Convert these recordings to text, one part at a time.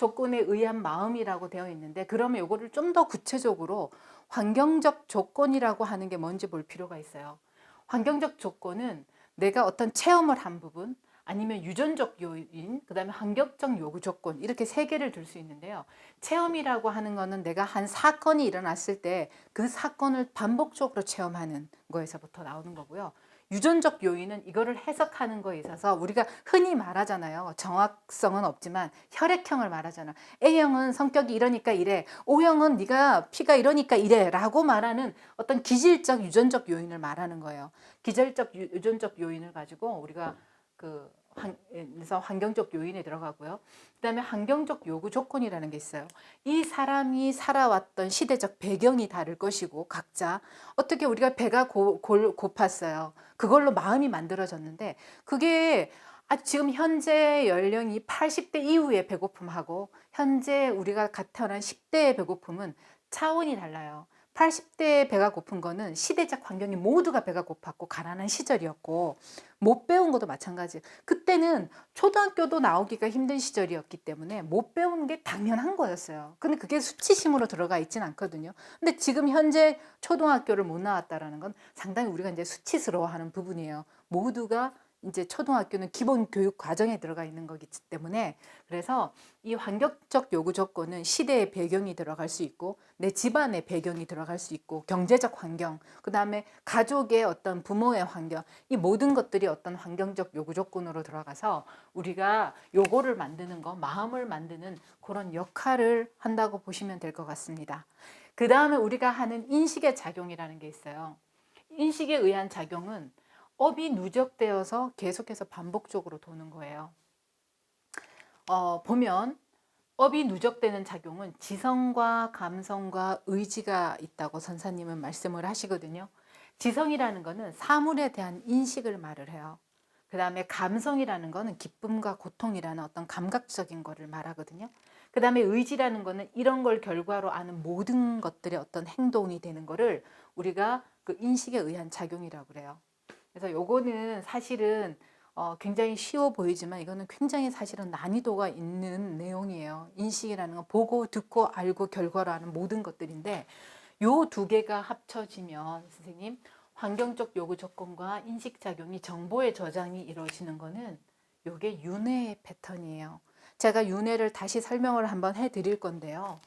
조건에 의한 마음이라고 되어 있는데 그러면 요거를 좀 더 구체적으로 환경적 조건이라고 하는 게 뭔지 볼 필요가 있어요. 환경적 조건은 내가 어떤 체험을 한 부분 아니면 유전적 요인, 그 다음에 환경적 요구 조건 이렇게 세 개를 들 수 있는데요. 체험이라고 하는 거는 내가 한 사건이 일어났을 때 그 사건을 반복적으로 체험하는 거에서부터 나오는 거고요. 유전적 요인은 이거를 해석하는 거에 있어서 우리가 흔히 말하잖아요. 정확성은 없지만 혈액형을 말하잖아. A형은 성격이 이러니까 이래. O형은 네가 피가 이러니까 이래라고 말하는 어떤 기질적 유전적 요인을 말하는 거예요. 기질적 유- 유전적 요인을 가지고 우리가 그 환, 그래서 환경적 요인에 들어가고요. 그 다음에 환경적 요구 조건이라는 게 있어요. 이 사람이 살아왔던 시대적 배경이 다를 것이고 각자 어떻게 우리가 배가 고, 골, 고팠어요. 그걸로 마음이 만들어졌는데 그게 아, 지금 현재 연령이 80대 이후의 배고픔하고 현재 우리가 갓 태어난 10대의 배고픔은 차원이 달라요. 80대에 배가 고픈 거는 시대적 환경이 모두가 배가 고팠고 가난한 시절이었고 못 배운 것도 마찬가지. 그때는 초등학교도 나오기가 힘든 시절이었기 때문에 못 배운 게 당연한 거였어요. 근데 그게 수치심으로 들어가 있진 않거든요. 근데 지금 현재 초등학교를 못 나왔다라는 건 상당히 우리가 이제 수치스러워하는 부분이에요. 모두가 이제 초등학교는 기본 교육 과정에 들어가 있는 거기 때문에 그래서 이 환경적 요구 조건은 시대의 배경이 들어갈 수 있고 내 집안의 배경이 들어갈 수 있고 경제적 환경 그다음에 가족의 어떤 부모의 환경 이 모든 것들이 어떤 환경적 요구 조건으로 들어가서 우리가 요거를 만드는 거 마음을 만드는 그런 역할을 한다고 보시면 될 것 같습니다. 그다음에 우리가 하는 인식의 작용이라는 게 있어요. 인식에 의한 작용은 업이 누적되어서 계속해서 반복적으로 도는 거예요. 어, 보면 업이 누적되는 작용은 지성과 감성과 의지가 있다고 선사님은 말씀을 하시거든요. 지성이라는 거는 사물에 대한 인식을 말을 해요. 그 다음에 감성이라는 거는 기쁨과 고통이라는 어떤 감각적인 거를 말하거든요. 그 다음에 의지라는 거는 이런 걸 결과로 아는 모든 것들의 어떤 행동이 되는 거를 우리가 그 인식에 의한 작용이라고 그래요. 그래서 요거는 사실은 어, 굉장히 쉬워 보이지만 이거는 굉장히 사실은 난이도가 있는 내용이에요. 인식이라는 건 보고 듣고 알고 결과로 하는 모든 것들인데 요 두 개가 합쳐지면 선생님 환경적 요구 조건과 인식 작용이 정보의 저장이 이루어지는 거는 요게 윤회의 패턴이에요. 제가 윤회를 다시 설명을 한번 해 드릴 건데요.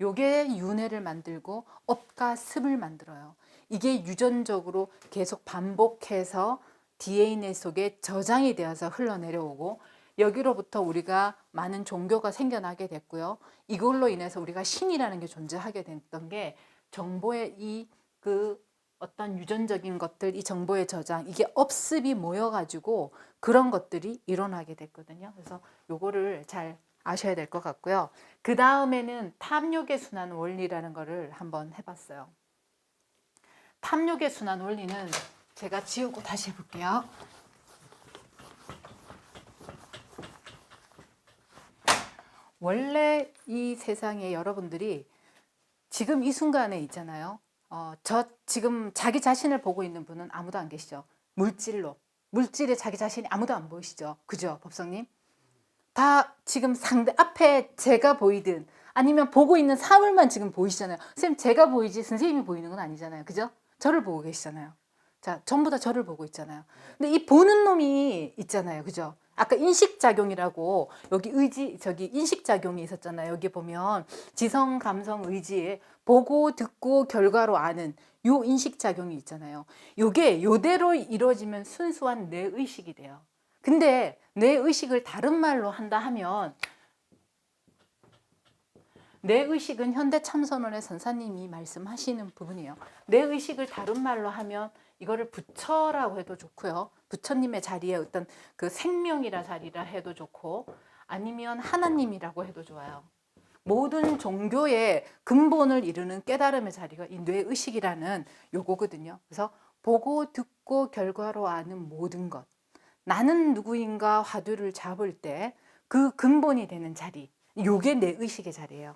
요게 윤회를 만들고 업과 습을 만들어요. 이게 유전적으로 계속 반복해서 DNA 속에 저장이 되어서 흘러내려오고 여기로부터 우리가 많은 종교가 생겨나게 됐고요. 이걸로 인해서 우리가 신이라는 게 존재하게 됐던 게 정보의 이 그 어떤 유전적인 것들, 이 정보의 저장, 이게 업습이 모여가지고 그런 것들이 일어나게 됐거든요. 그래서 요거를 잘 아셔야 될 것 같고요. 그 다음에는 탐욕의 순환 원리라는 거를 한번 해봤어요. 탐욕의 순환 원리는 제가 지우고 다시 해볼게요. 원래 이 세상에 여러분들이 지금 이 순간에 있잖아요. 어, 저 지금 자기 자신을 보고 있는 분은 아무도 안 계시죠. 물질로. 물질에 자기 자신이 아무도 안 보이시죠. 그죠, 법성님? 다 지금 상대 앞에 제가 보이든 아니면 보고 있는 사물만 지금 보이시잖아요. 선생님 제가 보이지 선생님이 보이는 건 아니잖아요. 그죠? 저를 보고 계시잖아요. 자, 전부 다 저를 보고 있잖아요. 근데 이 보는 놈이 있잖아요. 그죠? 아까 인식작용이라고 여기 의지, 저기 인식작용이 있었잖아요. 여기 보면 지성, 감성, 의지에 보고, 듣고, 결과로 아는 요 인식작용이 있잖아요. 요게 요대로 이루어지면 순수한 내 의식이 돼요. 근데 내 의식을 다른 말로 한다 하면 내 의식은 현대 참선원의 선사님이 말씀하시는 부분이에요. 내 의식을 다른 말로 하면 이거를 부처라고 해도 좋고요. 부처님의 자리에 어떤 그 생명이라 자리라 해도 좋고 아니면 하나님이라고 해도 좋아요. 모든 종교의 근본을 이루는 깨달음의 자리가 이 뇌의식이라는 요거거든요. 그래서 보고 듣고 결과로 아는 모든 것. 나는 누구인가 화두를 잡을 때 그 근본이 되는 자리. 요게 내 의식의 자리예요.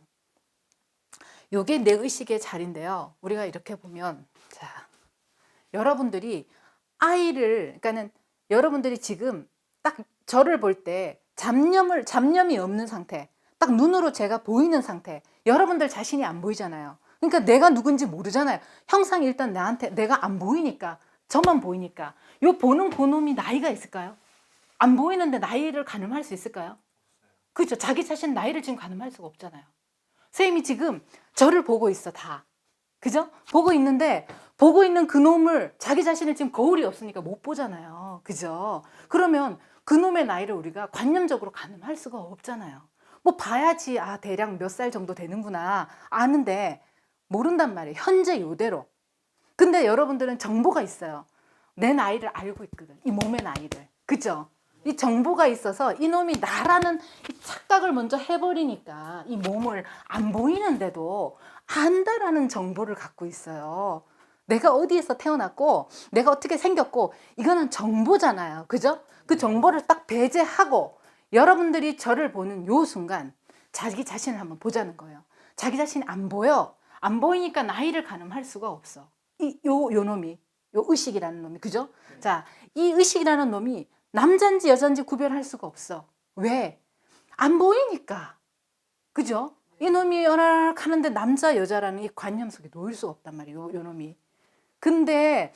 요게 내 의식의 자리인데요. 우리가 이렇게 보면 자, 여러분들이 아이를 그러니까는 여러분들이 지금 딱 저를 볼 때 잡념을 잡념이 없는 상태. 딱딱 눈으로 제가 보이는 상태. 여러분들 자신이 안 보이잖아요. 그러니까 내가 누군지 모르잖아요. 형상이 일단 나한테 내가 안 보이니까 저만 보이니까 요 보는 그놈이 나이가 있을까요? 안 보이는데 나이를 가늠할 수 있을까요? 그죠? 자기 자신 나이를 지금 가늠할 수가 없잖아요. 선생님이 지금 저를 보고 있어 다. 그죠? 보고 있는데 보고 있는 그 놈을 자기 자신을 지금 거울이 없으니까 못 보잖아요. 그죠? 그러면 그 놈의 나이를 우리가 관념적으로 가늠할 수가 없잖아요. 뭐 봐야지 아 대략 몇 살 정도 되는구나 아는데 모른단 말이에요. 현재 요대로. 근데 여러분들은 정보가 있어요. 내 나이를 알고 있거든. 이 몸의 나이를. 그죠? 이 정보가 있어서 이놈이 나라는 이 착각을 먼저 해버리니까 이 몸을 안 보이는데도 안다라는 정보를 갖고 있어요. 내가 어디에서 태어났고 내가 어떻게 생겼고 이거는 정보잖아요. 그죠? 그 정보를 딱 배제하고 여러분들이 저를 보는 요 순간 자기 자신을 한번 보자는 거예요. 자기 자신이 안 보여. 안 보이니까 나이를 가늠할 수가 없어. 이 요 요 놈이 요 의식이라는 놈이 그죠? 자, 이 의식이라는 놈이 남자인지 여자인지 구별할 수가 없어. 왜? 안 보이니까. 그죠? 이 놈이 연락 하는데 남자 여자라는 이 관념 속에 놓일 수가 없단 말이에요. 요 놈이. 근데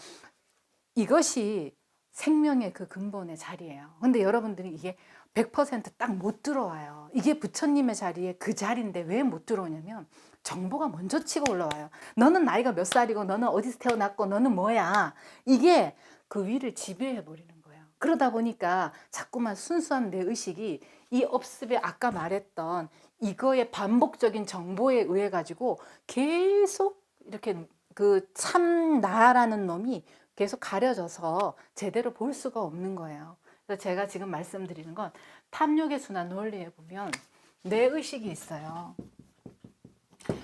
이것이 생명의 그 근본의 자리예요. 근데 여러분들이 이게 100%딱 못 들어와요. 이게 부처님의 자리에 그 자리인데 왜 못 들어오냐면 정보가 먼저 치고 올라와요. 너는 나이가 몇 살이고 너는 어디서 태어났고 너는 뭐야. 이게 그 위를 지배해 버리는. 그러다 보니까 자꾸만 순수한 내 의식이 이 업습에 아까 말했던 이거의 반복적인 정보에 의해 가지고 계속 이렇게 그 참 나라는 놈이 계속 가려져서 제대로 볼 수가 없는 거예요. 그래서 제가 지금 말씀드리는 건 탐욕의 순환 논리에 보면 내 의식이 있어요.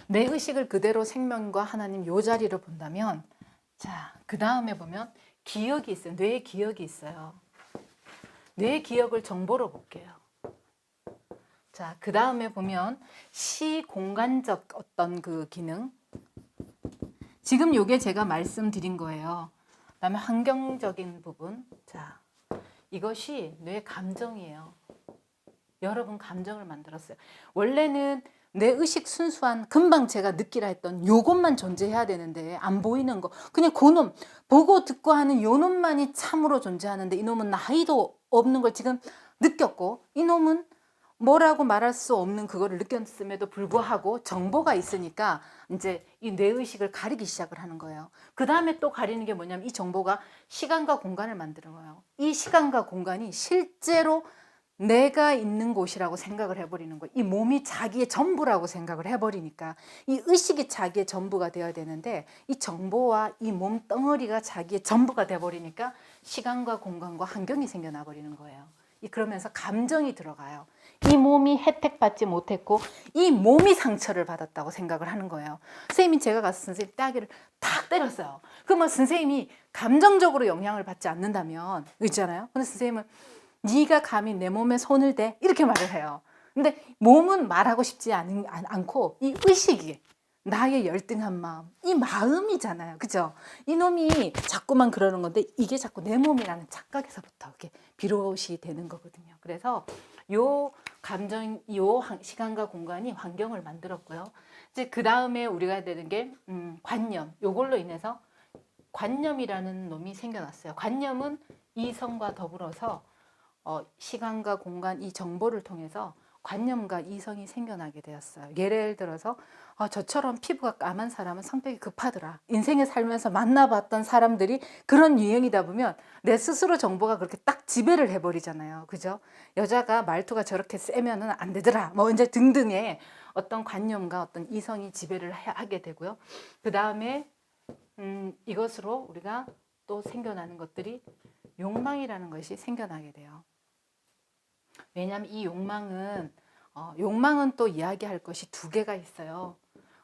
내 의식을 그대로 생명과 하나님 요 자리를 본다면 자, 그 다음에 보면 기억이 있어요. 뇌의 기억이 있어요. 뇌의 기억을 정보로 볼게요. 자, 그 다음에 보면 시공간적 어떤 그 기능. 지금 요게 제가 말씀드린 거예요. 그 다음에 환경적인 부분. 자, 이것이 뇌 감정이에요. 여러분 감정을 만들었어요. 원래는 내 의식 순수한 금방 제가 느끼라 했던 요것만 존재해야 되는데 안 보이는 거 그냥 그놈 보고 듣고 하는 요놈만이 참으로 존재하는데 이놈은 나이도 없는 걸 지금 느꼈고 이놈은 뭐라고 말할 수 없는 그거를 느꼈음에도 불구하고 정보가 있으니까 이제 이 뇌의식을 가리기 시작을 하는 거예요. 그 다음에 또 가리는 게 뭐냐면 이 정보가 시간과 공간을 거예요. 이 시간과 공간이 실제로 내가 있는 곳이라고 생각을 해버리는 거예요. 이 몸이 자기의 전부라고 생각을 해버리니까 이 의식이 자기의 전부가 되어야 되는데 이 정보와 이 몸 덩어리가 자기의 전부가 돼버리니까 시간과 공간과 환경이 생겨나 버리는 거예요. 이 그러면서 감정이 들어가요. 이 몸이 혜택받지 못했고 이 몸이 상처를 받았다고 생각을 하는 거예요. 선생님이 제가 가서 선생님 따기를 탁 때렸어요. 그러면 선생님이 감정적으로 영향을 받지 않는다면 있잖아요. 근데 선생님은 네가 감히 내 몸에 손을 대 이렇게 말을 해요. 근데 몸은 말하고 싶지 않, 않 고 이 의식이 나의 열등한 마음, 이 마음이잖아요. 그죠? 이놈이 자꾸만 그러는 건데 이게 자꾸 내 몸이라는 착각에서부터 이렇게 비롯이 되는 거거든요. 그래서 요 감정, 요 시간과 공간이 환경을 만들었고요. 이제 그 다음에 우리가 되는 게 음, 관념. 요걸로 인해서 관념이라는 놈이 생겨났어요. 관념은 이성과 더불어서 어, 시간과 공간 이 정보를 통해서 관념과 이성이 생겨나게 되었어요. 예를 들어서 어, 저처럼 피부가 까만 사람은 성격이 급하더라. 인생에 살면서 만나봤던 사람들이 그런 유형이다 보면 내 스스로 정보가 그렇게 딱 지배를 해버리잖아요. 그죠? 여자가 말투가 저렇게 세면은 안 되더라. 뭐 이제 등등의 어떤 관념과 어떤 이성이 지배를 하게 되고요. 그 다음에 음, 이것으로 우리가 또 생겨나는 것들이 욕망이라는 것이 생겨나게 돼요. 왜냐하면 이 욕망은 어, 욕망은 또 이야기할 것이 두 개가 있어요.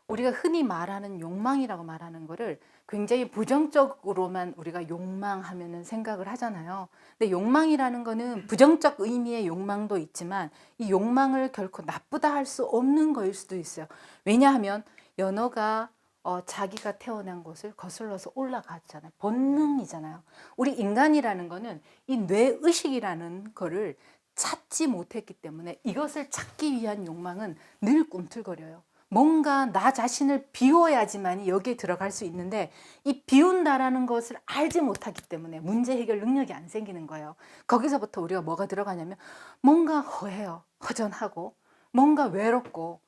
우리가 흔히 말하는 욕망이라고 말하는 거를 굉장히 부정적으로만 우리가 욕망하면은 생각을 하잖아요. 근데 욕망이라는 거는 부정적 의미의 욕망도 있지만 이 욕망을 결코 나쁘다 할 수 없는 거일 수도 있어요. 왜냐하면 연어가 어, 자기가 태어난 곳을 거슬러서 올라갔잖아요. 본능이잖아요. 우리 인간이라는 거는 이 뇌의식이라는 거를 찾지 못했기 때문에 이것을 찾기 위한 욕망은 늘 꿈틀거려요. 뭔가 나 자신을 비워야지만이 여기에 들어갈 수 있는데 이 비운다라는 것을 알지 못하기 때문에 문제 해결 능력이 안 생기는 거예요. 거기서부터 우리가 뭐가 들어가냐면 뭔가 허해요. 허전하고 뭔가 외롭고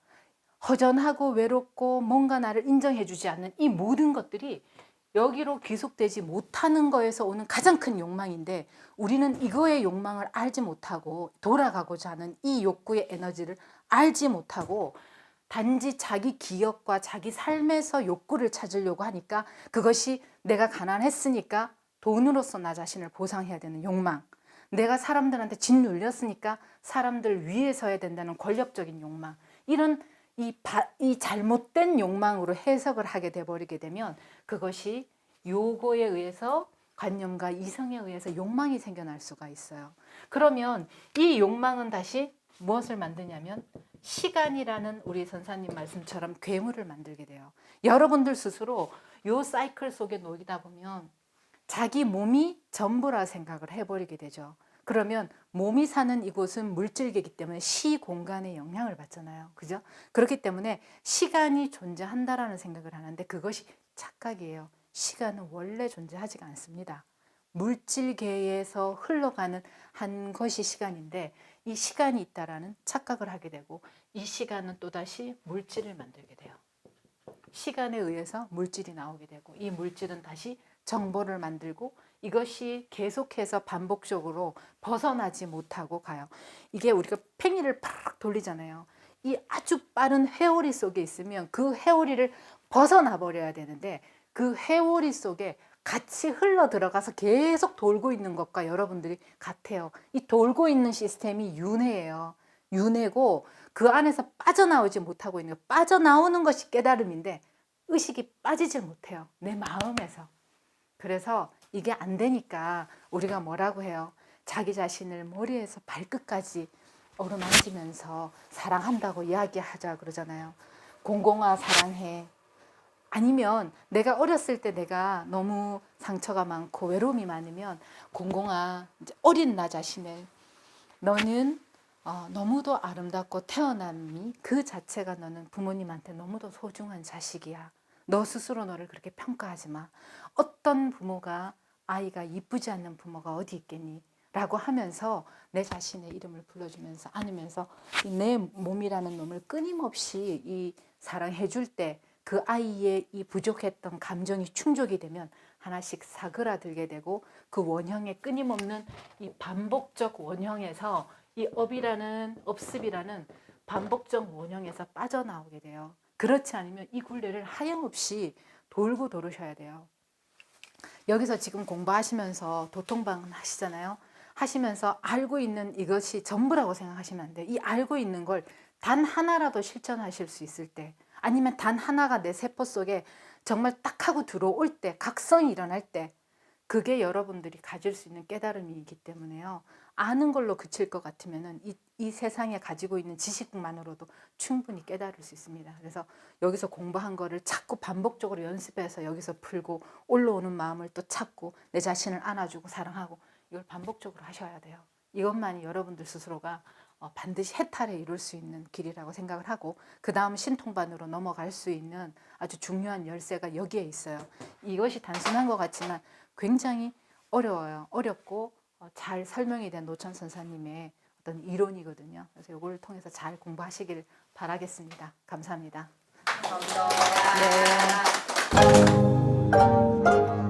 허전하고 외롭고 뭔가 나를 인정해 주지 않는 이 모든 것들이 여기로 귀속되지 못하는 거에서 오는 가장 큰 욕망인데 우리는 이거의 욕망을 알지 못하고 돌아가고자 하는 이 욕구의 에너지를 알지 못하고 단지 자기 기억과 자기 삶에서 욕구를 찾으려고 하니까 그것이 내가 가난했으니까 돈으로서 나 자신을 보상해야 되는 욕망. 내가 사람들한테 짓눌렸으니까 사람들 위에 서야 된다는 권력적인 욕망. 이런 이, 바, 이 잘못된 욕망으로 해석을 하게 돼버리게 되면 그것이 요거에 의해서 관념과 이성에 의해서 욕망이 생겨날 수가 있어요. 그러면 이 욕망은 다시 무엇을 만드냐면 시간이라는 우리 선사님 말씀처럼 괴물을 만들게 돼요. 여러분들 스스로 요 사이클 속에 놓이다 보면 자기 몸이 전부라 생각을 해버리게 되죠. 그러면 몸이 사는 이곳은 물질계이기 때문에 시 공간의 영향을 받잖아요. 그죠? 그렇기 때문에 시간이 존재한다라는 생각을 하는데 그것이 착각이에요. 시간은 원래 존재하지가 않습니다. 물질계에서 흘러가는 한 것이 시간인데 이 시간이 있다라는 착각을 하게 되고 이 시간은 또다시 물질을 만들게 돼요. 시간에 의해서 물질이 나오게 되고 이 물질은 다시 정보를 만들고 이것이 계속해서 반복적으로 벗어나지 못하고 가요. 이게 우리가 팽이를 팍 돌리잖아요. 이 아주 빠른 회오리 속에 있으면 그 회오리를 벗어나 버려야 되는데 그 회오리 속에 같이 흘러 들어가서 계속 돌고 있는 것과 여러분들이 같아요. 이 돌고 있는 시스템이 윤회예요. 윤회고 그 안에서 빠져나오지 못하고 있는 거. 빠져나오는 것이 깨달음인데 의식이 빠지질 못해요. 내 마음에서. 그래서 이게 안 되니까 우리가 뭐라고 해요? 자기 자신을 머리에서 발끝까지 어루만지면서 사랑한다고 이야기하자 그러잖아요. 공공아 사랑해. 아니면 내가 어렸을 때 내가 너무 상처가 많고 외로움이 많으면 공공아 어린 나 자신을 너는 어, 너무도 아름답고 태어남이 그 자체가 너는 부모님한테 너무도 소중한 자식이야. 너 스스로 너를 그렇게 평가하지 마. 어떤 부모가 아이가 이쁘지 않는 부모가 어디 있겠니? 라고 하면서 내 자신의 이름을 불러주면서 안으면서 이내 몸이라는 놈을 끊임없이 이 사랑해 줄 때 그 아이의 이 부족했던 감정이 충족이 되면 하나씩 사그라들게 되고 그 원형의 끊임없는 이 반복적 원형에서 이 업이라는 업습이라는 반복적 원형에서 빠져나오게 돼요. 그렇지 않으면 이 굴레를 하염없이 돌고 돌으셔야 돼요. 여기서 지금 공부하시면서 도통방은 하시잖아요. 하시면서 알고 있는 이것이 전부라고 생각하시면 안 돼요. 이 알고 있는 걸 단 하나라도 실천하실 수 있을 때, 아니면 단 하나가 내 세포 속에 정말 딱 하고 들어올 때, 각성이 일어날 때, 그게 여러분들이 가질 수 있는 깨달음이기 때문에요. 아는 걸로 그칠 것 같으면은 이, 이 세상에 가지고 있는 지식만으로도 충분히 깨달을 수 있습니다. 그래서 여기서 공부한 거를 자꾸 반복적으로 연습해서 여기서 풀고 올라오는 마음을 또 찾고 내 자신을 안아주고 사랑하고 이걸 반복적으로 하셔야 돼요. 이것만이 여러분들 스스로가 어, 반드시 해탈에 이룰 수 있는 길이라고 생각을 하고 그 다음 신통반으로 넘어갈 수 있는 아주 중요한 열쇠가 여기에 있어요. 이것이 단순한 것 같지만 굉장히 어려워요. 어렵고 어, 잘 설명이 된 노천 선사님의 어떤 이론이거든요. 그래서 이걸 통해서 잘 공부하시길 바라겠습니다. 감사합니다. 감사합니다. 네.